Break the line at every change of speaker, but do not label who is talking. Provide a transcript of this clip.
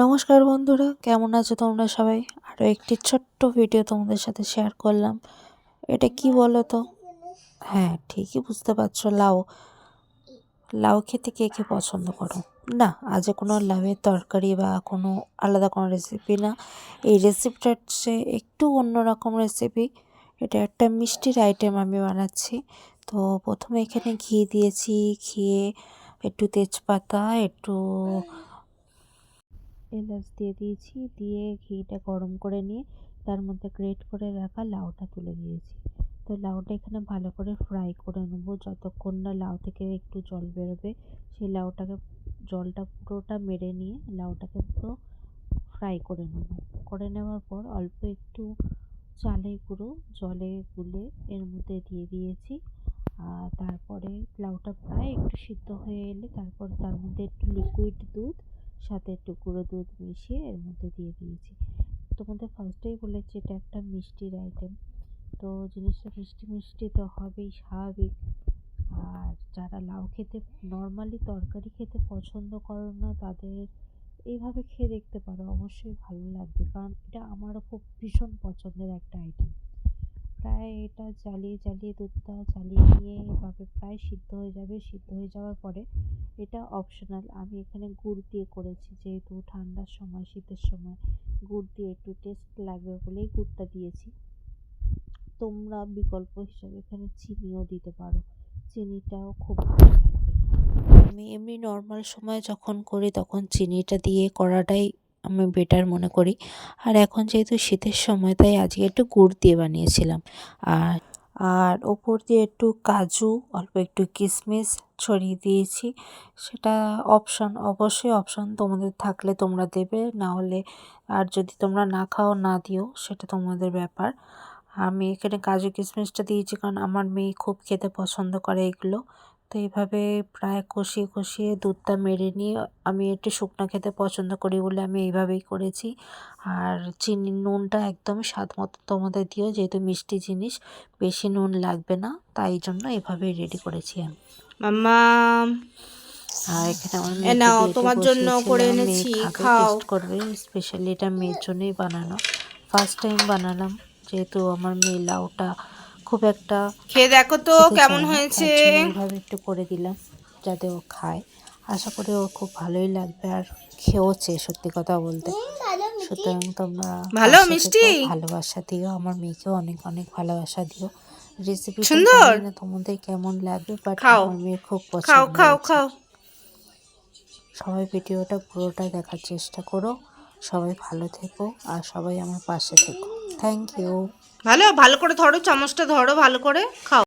নমস্কার বন্ধুরা, কেমন আছো তোমরা সবাই? আরও একটি ছোট্ট ভিডিও তোমাদের সাথে শেয়ার করলাম। এটা কি বলো তো হ্যাঁ ঠিকই বুঝতে পারছ, লাউ। লাউ খেতে কে কে পছন্দ করো? না, আজ কোনো লাউয়ের তরকারি বা কোনো আলাদা কোনো রেসিপি না। এই রেসিপিটা হচ্ছে একটু অন্যরকম রেসিপি এটা একটা মিষ্টির আইটেম আমি বানাচ্ছি। তো প্রথমে এখানে ঘি দিয়েছি। ঘিয়ে একটু তেজপাতা, একটু এলাচ দিয়ে দিয়েছি, দিয়ে ঘিটা গরম করে নিয়ে তার মধ্যে গ্রেট করে রাখা লাউটা তুলে দিয়েছি। তো লাউটা এখানে ভালো করে ফ্রাই করে নেব। যতক্ষণ না লাউ থেকে একটু জল বেরোবে, সেই লাউটাকে, জলটা পুরোটা মেরে নিয়ে লাউটাকে পুরো ফ্রাই করে নেব। করে নেওয়ার পর অল্প একটু চালের গুঁড়ো, জলে গুলে এর মধ্যে দিয়ে দিয়েছি। আর তারপরে লাউটা প্রায় একটু সিদ্ধ হয়ে এলে তারপর তার মধ্যে একটু লিকুইড দুধ সাথে গুঁড়ো দুধ মিশিয়ে এর মধ্যে দিয়ে দিয়েছি। তোমাদের ফার্স্টেই বলেছি এটা একটা মিষ্টির আইটেম তো জিনিসটা মিষ্টি মিষ্টি তো হবেই স্বাভাবিক। আর যারা লাউ খেতে নর্মালি তরকারি খেতে পছন্দ করো না, তাদের এইভাবে খেয়ে দেখতে পারো। অবশ্যই ভালো লাগবে। কারণ এটা আমারও খুব ভীষণ পছন্দের একটা আইটেম প্রায় এটা জ্বালিয়ে জ্বালিয়ে দুধটা জ্বালিয়ে নিয়ে এভাবে প্রায় সিদ্ধ হয়ে যাবে। সিদ্ধ হয়ে যাওয়ার পরে এটা অপশনাল আমি এখানে গুড় দিয়ে করেছি যেহেতু ঠান্ডার সময়, শীতের সময়। গুড় দিয়ে একটু টেস্ট লাগবে বলেই গুড়টা দিয়েছি। তোমরা বিকল্প হিসাবে এখানে চিনিও দিতে পারো। চিনিটাও খুব ভালো আমি এমনি নর্মাল সময় যখন করি তখন চিনিটা দিয়ে করাটাই আমি বেটার মনে করি। আর এখন যেহেতু শীতের সময়, তাই আজকে একটু গুড় দিয়ে বানিয়েছিলাম। আর আর ওপর দিয়ে একটু কাজু, অল্প একটু কিশমিশ ছড়িয়ে দিয়েছি। সেটা অপশন অবশ্যই অপশন তোমাদের থাকলে তোমরা দেবে, না হলে আর যদি তোমরা না খাও, না দিও, সেটা তোমাদের ব্যাপার। আমি এখানে কাজু কিশমিশটা দিয়েছি, কারণ আমার মেয়ে খুব খেতে পছন্দ করে এগুলো। তো এইভাবে প্রায় কষিয়ে কষিয়ে দুধটা মেরে নিয়ে আমি একটু শুকনো খেতে পছন্দ করি বলে আমি এইভাবেই করেছি আর চিনি নুনটা একদম স্বাদ মতো তোমাদের দিও যেহেতু মিষ্টি জিনিস বেশি নুন লাগবে না তাই জন্য এভাবেই রেডি করেছি আমি
মাম্মা
আর এখানে আমার
নাও, তোমার জন্য। করে এনেছি, খাও।
করবে স্পেশালি এটা মেয়ের জন্যই বানানো ফার্স্ট টাইম বানালাম যেহেতু আমার মেয়ে লাউটা খুব একটা
খেয়ে দেখো তো কেমন হয়েছে
জন্য এইভাবে একটু করে দিলাম যাতে ও খায় আশা করি ও খুব ভালোই লাগবে আর খেয়েওছে সত্যি কথা বলতে সুতরাং তোমরা
ভালো মিষ্টি?
ভালোবাসা দিও আমার মেয়েকেও অনেক অনেক ভালোবাসা দিও রেসিপি
সুন্দর?
তোমাদের কেমন লাগবে বাট
খাও।
আমার মেয়ের খুব পছন্দ
খাও
হয়েছে।
খাও
সবাই ভিডিওটা পুরোটা দেখার চেষ্টা করো সবাই ভালো থেকো আর সবাই আমার পাশে থেকো থ্যাংক ইউ
ভালো ভালো করে ধরো চামচটা ধরো ভালো করে খাও।